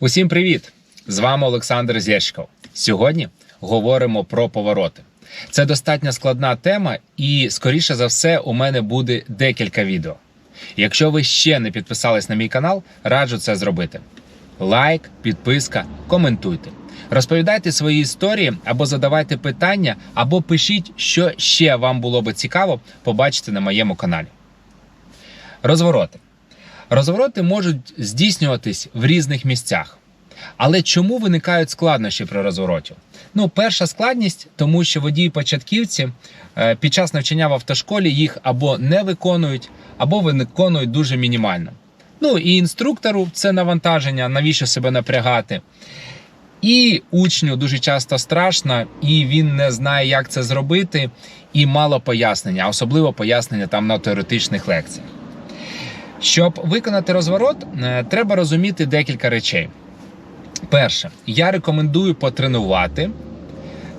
Усім привіт! З вами Олександр Зєшков. Сьогодні говоримо про повороти. Це достатньо складна тема, і скоріше за все, у мене буде декілька відео. Якщо ви ще не підписались на мій канал, раджу це зробити. Лайк, підписка, коментуйте. Розповідайте свої історії або задавайте питання, або пишіть, що ще вам було би цікаво побачити на моєму каналі. Розвороти. Розвороти можуть здійснюватись в різних місцях. Але чому виникають складнощі при розвороті? Ну, перша складність, тому що водії-початківці е, під час навчання в автошколі їх або не виконують, або виконують дуже мінімально. Ну і інструктору це навантаження, навіщо себе напрягати. І учню дуже часто страшно, і він не знає, як це зробити, і мало пояснення, особливо пояснення там на теоретичних лекціях. Щоб виконати розворот, е, треба розуміти декілька речей. Перше, я рекомендую потренувати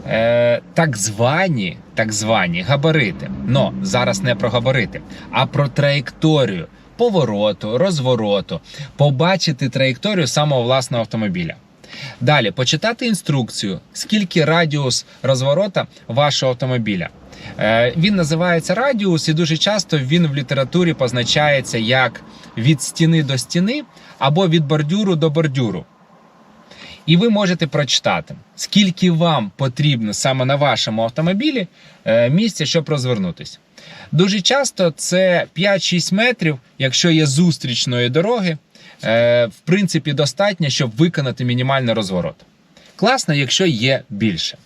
е, так звані, так звані габарити. Но зараз не про габарити, а про траєкторію повороту, розвороту, побачити траєкторію самого власного автомобіля. Далі почитати інструкцію, скільки радіус розворота вашого автомобіля. Е, Він називається радіус, і дуже часто він в літературі позначається як від стіни до стіни або від бордюру до бордюру. І ви можете прочитати, скільки вам потрібно саме на вашому автомобілі е, місця, щоб розвернутися. Дуже часто це 5-6 метрів, якщо є зустрічної дороги, е, в принципі, достатньо, щоб виконати мінімальний розворот. Класно, якщо є більше.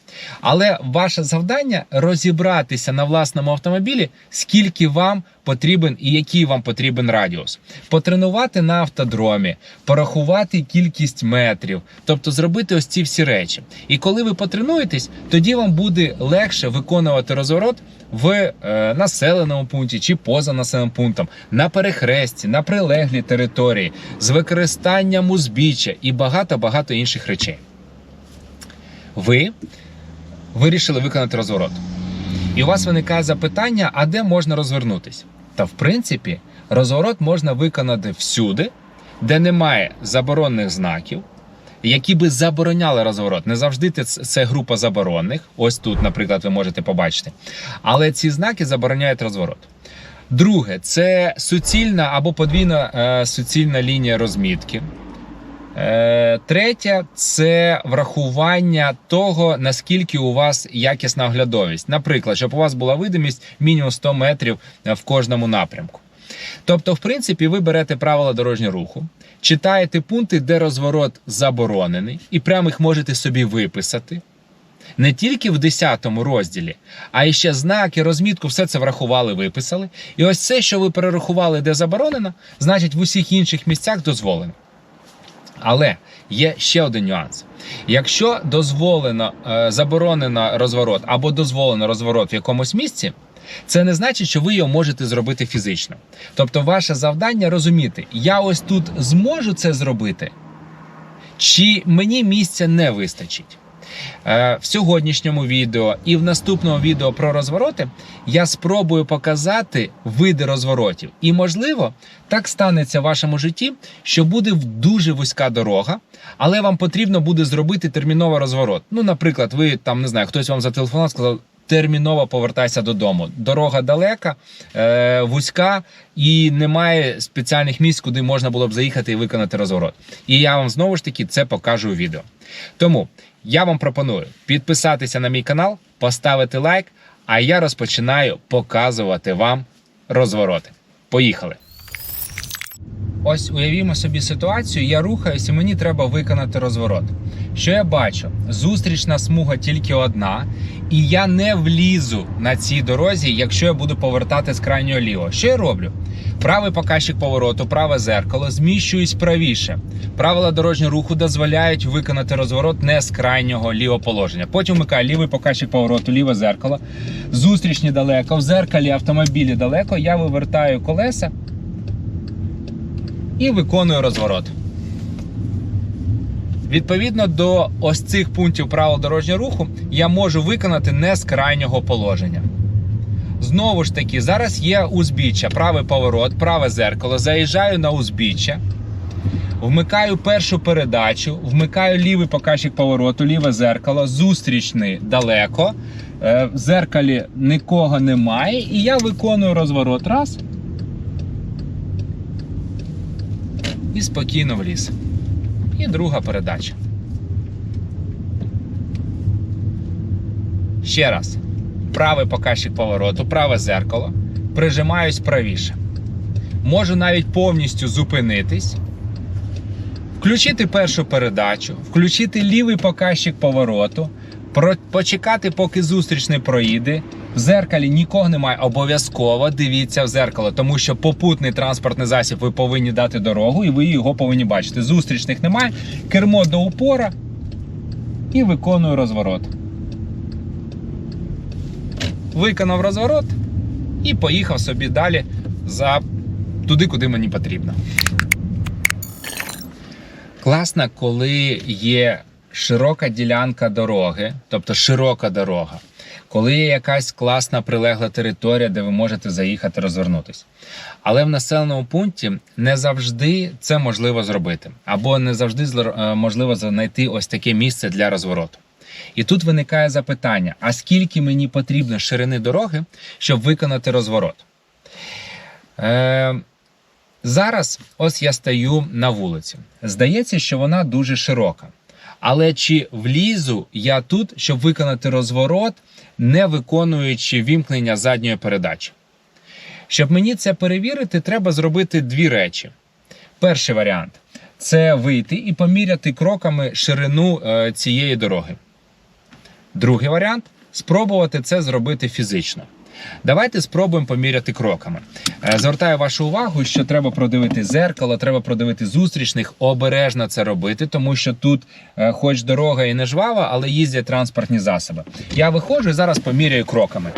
Але ваше завдання розібратися на власному автомобілі, скільки вам потрібен і який вам потрібен радіус. Потренувати на автодромі, порахувати кількість метрів, тобто зробити ось ці всі речі. І коли ви потренуєтесь, тоді вам буде легше виконувати розворот в е, населеному пункті чи поза населеним пунктом, на перехресті, на прилеглій території, з використанням узбіччя і багато-багато інших речей ви вирішили виконати розворот. І у вас виникає запитання, а де можна розвернутись? Та в принципі, розворот можна виконати всюди, де немає заборонних знаків, які би забороняли розворот. Не завжди це група заборонних. Ось тут, наприклад, ви можете побачити. Але ці знаки забороняють розворот. Друге, це суцільна або подвійна е, суцільна лінія розмітки. Е, Третє це врахування того, наскільки у вас якісна оглядовість. Наприклад, щоб у вас була видимість мінімум 100 метрів е, в кожному напрямку. Тобто, в принципі, ви берете правила дорожнього руху, читаєте пункти, де розворот заборонений, і прямо їх можете собі виписати. Не тільки в 10 розділі, а і ще знаки, розмітку, все це врахували, виписали. І ось це, що ви перерахували, де заборонено, значить в усіх інших місцях дозволено. Але є ще один нюанс. Якщо дозволено е, заборонено розворот або дозволено розворот в якомусь місці, це не значить, що ви його можете зробити фізично. Тобто, ваше завдання розуміти, я ось тут зможу це зробити, чи мені місця не вистачить. Е, В сьогоднішньому відео і в наступному відео про розвороти я спробую показати види розворотів. І, можливо, так станеться в вашому житті, що буде дуже вузька дорога, але вам потрібно буде зробити терміновий розворот. Ну, наприклад, ви там не знаю, хтось вам зателефонував, сказав. Терміново повертайся додому. Дорога далека, е, вузька і немає спеціальних місць, куди можна було б заїхати і виконати розворот. І я вам знову ж таки це покажу у відео. Тому я вам пропоную підписатися на мій канал, поставити лайк, а я розпочинаю показувати вам розвороти. Поїхали! Ось уявімо собі ситуацію, я рухаюся, і мені треба виконати розворот. Що я бачу? Зустрічна смуга тільки одна, і я не влізу на цій дорозі, якщо я буду повертати з крайнього лівого. Що я роблю? Правий показчик повороту, праве зеркало, зміщуюсь правіше. Правила дорожнього руху дозволяють виконати розворот не з крайнього лівого положення. Потім вмикаю лівий показчик повороту, ліве зеркало. Зустрічні далеко, в зеркалі автомобілі далеко. Я вивертаю колеса і виконую розворот. Відповідно до ось цих пунктів правил дорожнього руху я можу виконати не з крайнього положення. Знову ж таки, зараз є узбіччя, правий поворот, праве зеркало. Заїжджаю на узбіччя. Вмикаю першу передачу, вмикаю лівий показчик повороту, ліве зеркало, зустрічний далеко. Е, В зеркалі нікого немає, і я виконую розворот. Раз. І спокійно в ліс. І друга передача. Ще раз. Правий показчик повороту, праве зеркало. Прижимаюсь правіше. Можу навіть повністю зупинитись. Включити першу передачу, включити лівий показчик повороту, почекати, поки зустрічний проїде. В зеркалі нікого немає. Обов'язково дивіться в зеркало, тому що попутний транспортний засіб ви повинні дати дорогу, і ви його повинні бачити. Зустрічних немає. Кермо до упора і виконую розворот. Виконав розворот і поїхав собі далі за туди, куди мені потрібно. Класно, коли є широка ділянка дороги, тобто широка дорога, коли є якась класна прилегла територія, де ви можете заїхати розвернутися. Але в населеному пункті не завжди це можливо зробити, або не завжди е, можливо знайти ось таке місце для розвороту. І тут виникає запитання: а скільки мені потрібно ширини дороги, щоб виконати розворот? Е, Зараз ось я стою на вулиці. Здається, що вона дуже широка. Але чи влізу я тут, щоб виконати розворот, не виконуючи вімкнення задньої передачі? Щоб мені це перевірити, треба зробити дві речі. Перший варіант це вийти і поміряти кроками ширину е, цієї дороги. Другий варіант спробувати це зробити фізично. Давайте спробуємо поміряти кроками. Е, Звертаю вашу увагу, що треба продивити зеркало, треба продивити зустрічних, обережно це робити, тому що тут, е, хоч дорога і не жвава, але їздять транспортні засоби. Я виходжу і зараз поміряю кроками.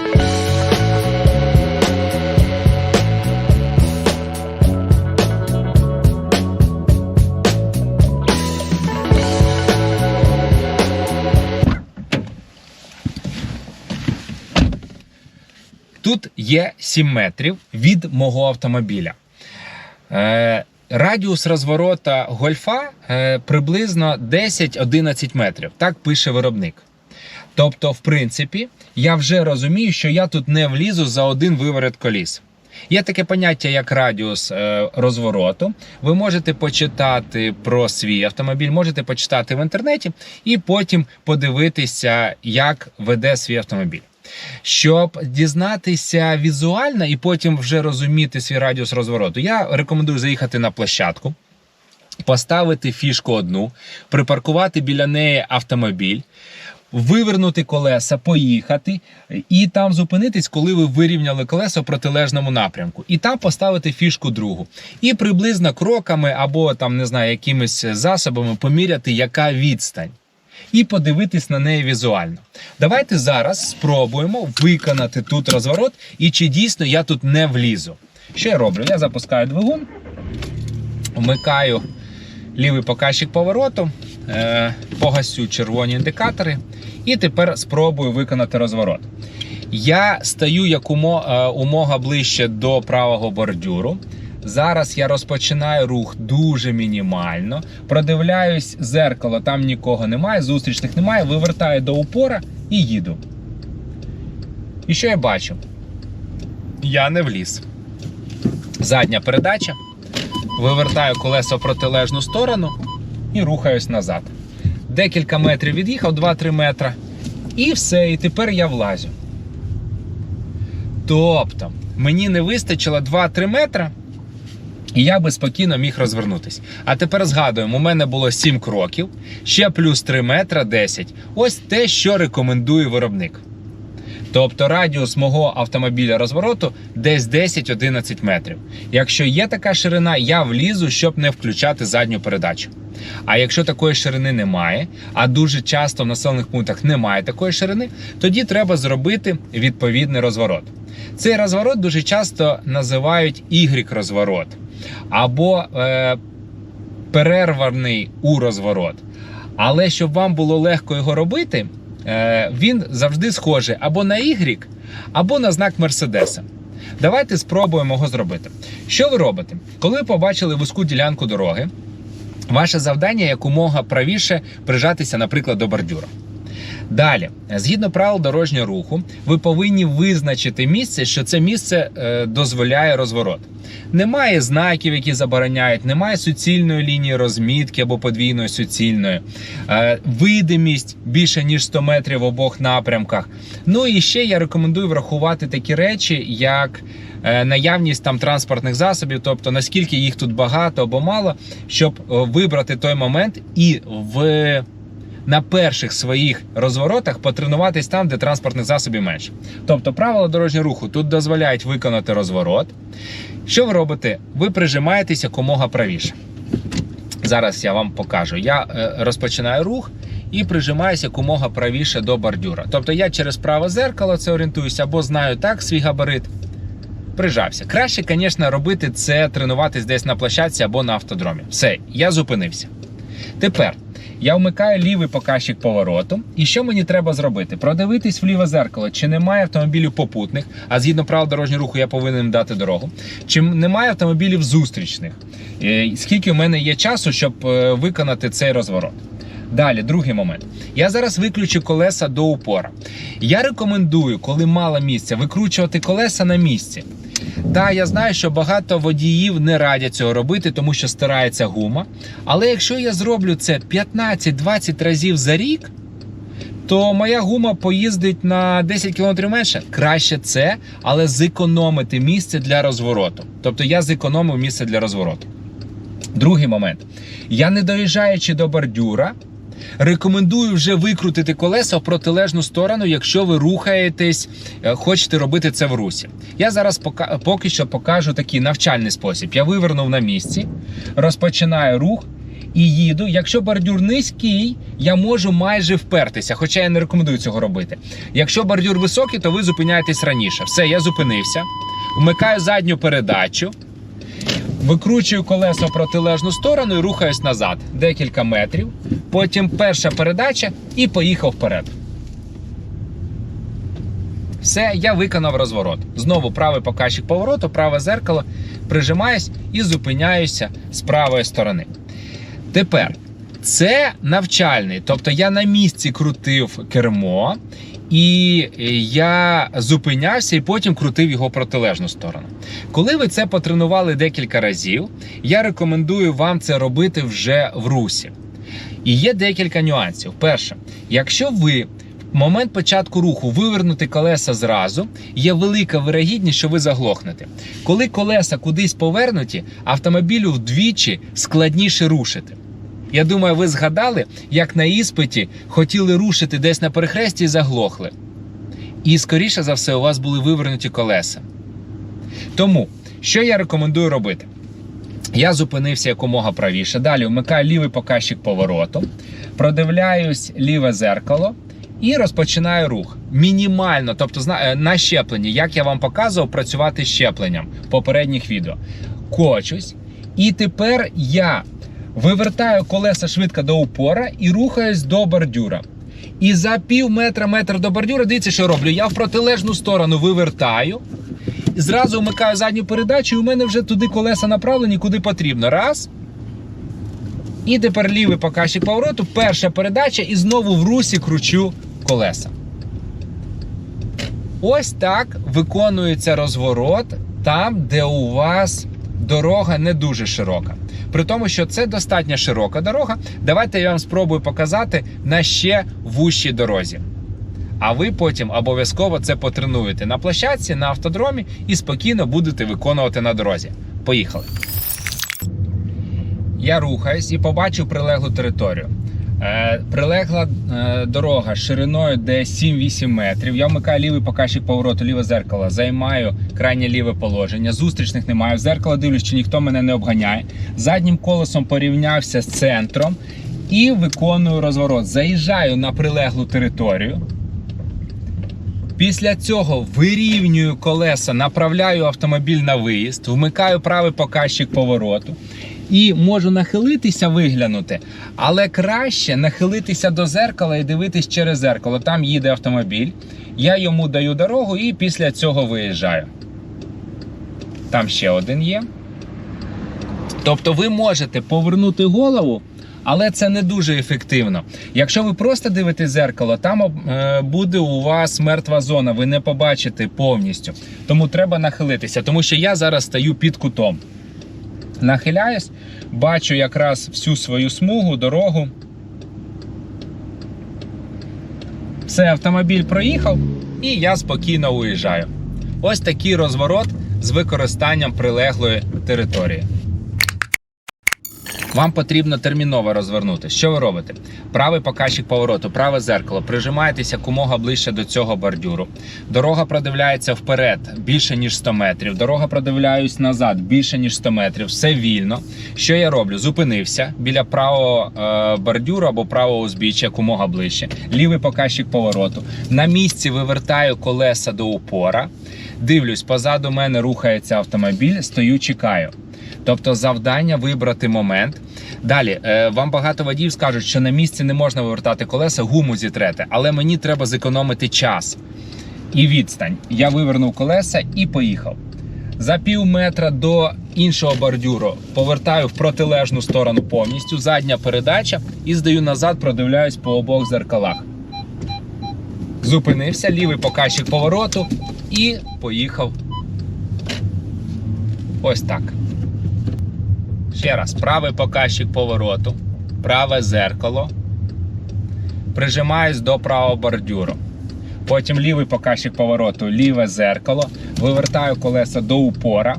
Тут є 7 метрів від мого автомобіля. Е, радіус розворота гольфа е, приблизно 10-11 метрів. Так пише виробник. Тобто, в принципі, я вже розумію, що я тут не влізу за один виворот коліс. Є таке поняття, як радіус е, розвороту. Ви можете почитати про свій автомобіль, можете почитати в інтернеті і потім подивитися, як веде свій автомобіль. Щоб дізнатися візуально і потім вже розуміти свій радіус розвороту, я рекомендую заїхати на площадку, поставити фішку одну, припаркувати біля неї автомобіль. Вивернути колеса, поїхати і там зупинитись, коли ви вирівняли колеса в протилежному напрямку, і там поставити фішку другу. І приблизно кроками або там не знаю, якимись засобами поміряти, яка відстань і подивитись на неї візуально. Давайте зараз спробуємо виконати тут розворот, і чи дійсно я тут не влізу. Що я роблю? Я запускаю двигун, вмикаю лівий показчик повороту, е, погасю червоні індикатори, і тепер спробую виконати розворот. Я стою якомо, е, умога ближче до правого бордюру. Зараз я розпочинаю рух дуже мінімально. Продивляюсь зеркало, там нікого немає, зустрічних немає. Вивертаю до упора і їду. І що я бачу? Я не вліз. Задня передача. Вивертаю колесо в протилежну сторону і рухаюсь назад. Декілька метрів від'їхав, 2-3 метри. І все, і тепер я влазю. Тобто, мені не вистачило 2-3 метри, і я би спокійно міг розвернутися. А тепер згадуємо, у мене було 7 кроків, ще плюс 3 метра 10. Ось те, що рекомендує виробник. Тобто радіус мого автомобіля розвороту десь 10-11 метрів. Якщо є така ширина, я влізу, щоб не включати задню передачу. А якщо такої ширини немає, а дуже часто в населених пунктах немає такої ширини, тоді треба зробити відповідний розворот. Цей розворот дуже часто називають Y-розворот або е, перерваний у розворот. Але щоб вам було легко його робити, е, він завжди схожий або на Y, або на знак Мерседеса. Давайте спробуємо його зробити. Що ви робите? Коли ви побачили вузьку ділянку дороги, Ваше завдання якомога правіше прижатися, наприклад, до бордюра. Далі, згідно правил дорожнього руху, ви повинні визначити місце, що це місце е, дозволяє розворот. Немає знаків, які забороняють, немає суцільної лінії розмітки або подвійної суцільної, е, видимість більше ніж 100 метрів в обох напрямках. Ну і ще я рекомендую врахувати такі речі, як е, наявність там транспортних засобів, тобто наскільки їх тут багато або мало, щоб вибрати той момент і в на перших своїх розворотах потренуватись там, де транспортних засобів менше. Тобто правила дорожнього руху тут дозволяють виконати розворот. Що ви робите? Ви прижимаєтесь якомога правіше. Зараз я вам покажу. Я е, розпочинаю рух і прижимаюся якомога правіше до бордюра. Тобто я через праве зеркало це орієнтуюся або знаю так свій габарит. Прижався. Краще, звісно, робити це тренуватись десь на площадці або на автодромі. Все, я зупинився. Тепер я вмикаю лівий показчик повороту. І що мені треба зробити? Продивитись в ліве зеркало, чи немає автомобілів попутних, а згідно правил дорожнього руху я повинен дати дорогу. Чи немає автомобілів зустрічних? Е, Скільки в мене є часу, щоб е, виконати цей розворот? Далі, другий момент. Я зараз виключу колеса до упора. Я рекомендую, коли мало місця, викручувати колеса на місці. Так, я знаю, що багато водіїв не радять цього робити, тому що стирається гума. Але якщо я зроблю це 15-20 разів за рік, то моя гума поїздить на 10 км менше. Краще це, але зекономити місце для розвороту. Тобто я зекономив місце для розвороту. Другий момент. Я не доїжджаючи до бордюра, рекомендую вже викрутити колеса в протилежну сторону, якщо ви рухаєтесь, е, хочете робити це в русі. Я зараз поки що покажу такий навчальний спосіб. Я вивернув на місці, розпочинаю рух. І їду. Якщо бордюр низький, я можу майже впертися, хоча я не рекомендую цього робити. Якщо бордюр високий, то ви зупиняєтесь раніше. Все, я зупинився, вмикаю задню передачу, викручую колесо в протилежну сторону і рухаюсь назад декілька метрів. Потім перша передача і поїхав вперед. Все, я виконав розворот. Знову правий показчик повороту, праве зеркало, прижимаюсь і зупиняюся з правої сторони. Тепер це навчальний, тобто я на місці крутив кермо, і я зупинявся і потім крутив його протилежну сторону. Коли ви це потренували декілька разів, я рекомендую вам це робити вже в русі. І є декілька нюансів. Перше, якщо ви в момент початку руху вивернути колеса зразу, є велика вирогідність, що ви заглохнете. Коли колеса кудись повернуті, автомобілю вдвічі складніше рушити. Я думаю, ви згадали, як на іспиті хотіли рушити десь на перехресті і заглохли. І, скоріше за все, у вас були вивернуті колеса. Тому, що я рекомендую робити? Я зупинився якомога правіше. Далі вмикаю лівий показчик повороту, продивляюсь ліве зеркало і розпочинаю рух. Мінімально, тобто е, на щепленні, як я вам показував, працювати щепленням в попередніх відео. Кочусь. І тепер я вивертаю колеса швидко до упора і рухаюсь до бордюра. І за пів метра метр до бордюра, дивіться, що роблю. Я в протилежну сторону вивертаю. Зразу вмикаю задню передачу, і у мене вже туди колеса направлені, куди потрібно. Раз. І тепер лівий показчик повороту, перша передача, і знову в русі кручу колеса. Ось так виконується розворот там, де у вас дорога не дуже широка. При тому, що це достатньо широка дорога. Давайте я вам спробую показати на ще вущій дорозі. А ви потім обов'язково це потренуєте на площадці, на автодромі і спокійно будете виконувати на дорозі. Поїхали. Я рухаюсь і побачив прилеглу територію. Е, прилегла е, дорога шириною десь 7-8 метрів. Я вмикаю лівий показчик повороту, ліве зеркало, займаю крайнє ліве положення. Зустрічних немає. В зеркало дивлюсь, чи ніхто мене не обганяє. Заднім колесом порівнявся з центром і виконую розворот. Заїжджаю на прилеглу територію. Після цього вирівнюю колеса, направляю автомобіль на виїзд, вмикаю правий показчик повороту і можу нахилитися, виглянути, але краще нахилитися до зеркала і дивитись через зеркало. Там їде автомобіль, я йому даю дорогу і після цього виїжджаю. Там ще один є. Тобто ви можете повернути голову, але це не дуже ефективно. Якщо ви просто дивитесь зеркало, там е, буде у вас мертва зона, ви не побачите повністю. Тому треба нахилитися, тому що я зараз стою під кутом. Нахиляюсь, бачу якраз всю свою смугу, дорогу. Все, автомобіль проїхав, і я спокійно уїжджаю. Ось такий розворот з використанням прилеглої території. Вам потрібно терміново розвернути. Що ви робите? Правий показчик повороту, праве зеркало. Прижимаєтеся якомога ближче до цього бордюру. Дорога продивляється вперед більше ніж 100 метрів. Дорога продивляюсь назад більше ніж 100 метрів. Все вільно. Що я роблю? Зупинився біля правого е, бордюру або правого узбіччя якомога ближче. Лівий показчик повороту. На місці вивертаю колеса до упора. Дивлюсь, позаду мене рухається автомобіль. Стою, чекаю. Тобто завдання вибрати момент. Далі е, вам багато водіїв скажуть, що на місці не можна вивертати колеса, гуму зітрете, але мені треба зекономити час і відстань. Я вивернув колеса і поїхав. За пів метра до іншого бордюру повертаю в протилежну сторону повністю, задня передача і здаю назад, продивляюсь по обох зеркалах. Зупинився, лівий показчик повороту і поїхав. Ось так. Ще раз, правий показчик повороту, праве зеркало. Прижимаюсь до правого бордюру. Потім лівий показчик повороту, ліве зеркало. Вивертаю колеса до упора.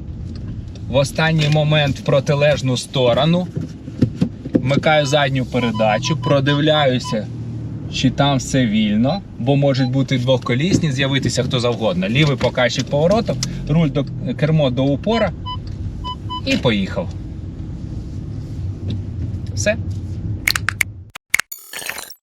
В останній момент в протилежну сторону. Вмикаю задню передачу, продивляюся, чи там все вільно, бо можуть бути двохколісні, з'явитися хто завгодно. Лівий показчик повороту, руль до кермо до упора і поїхав. Все.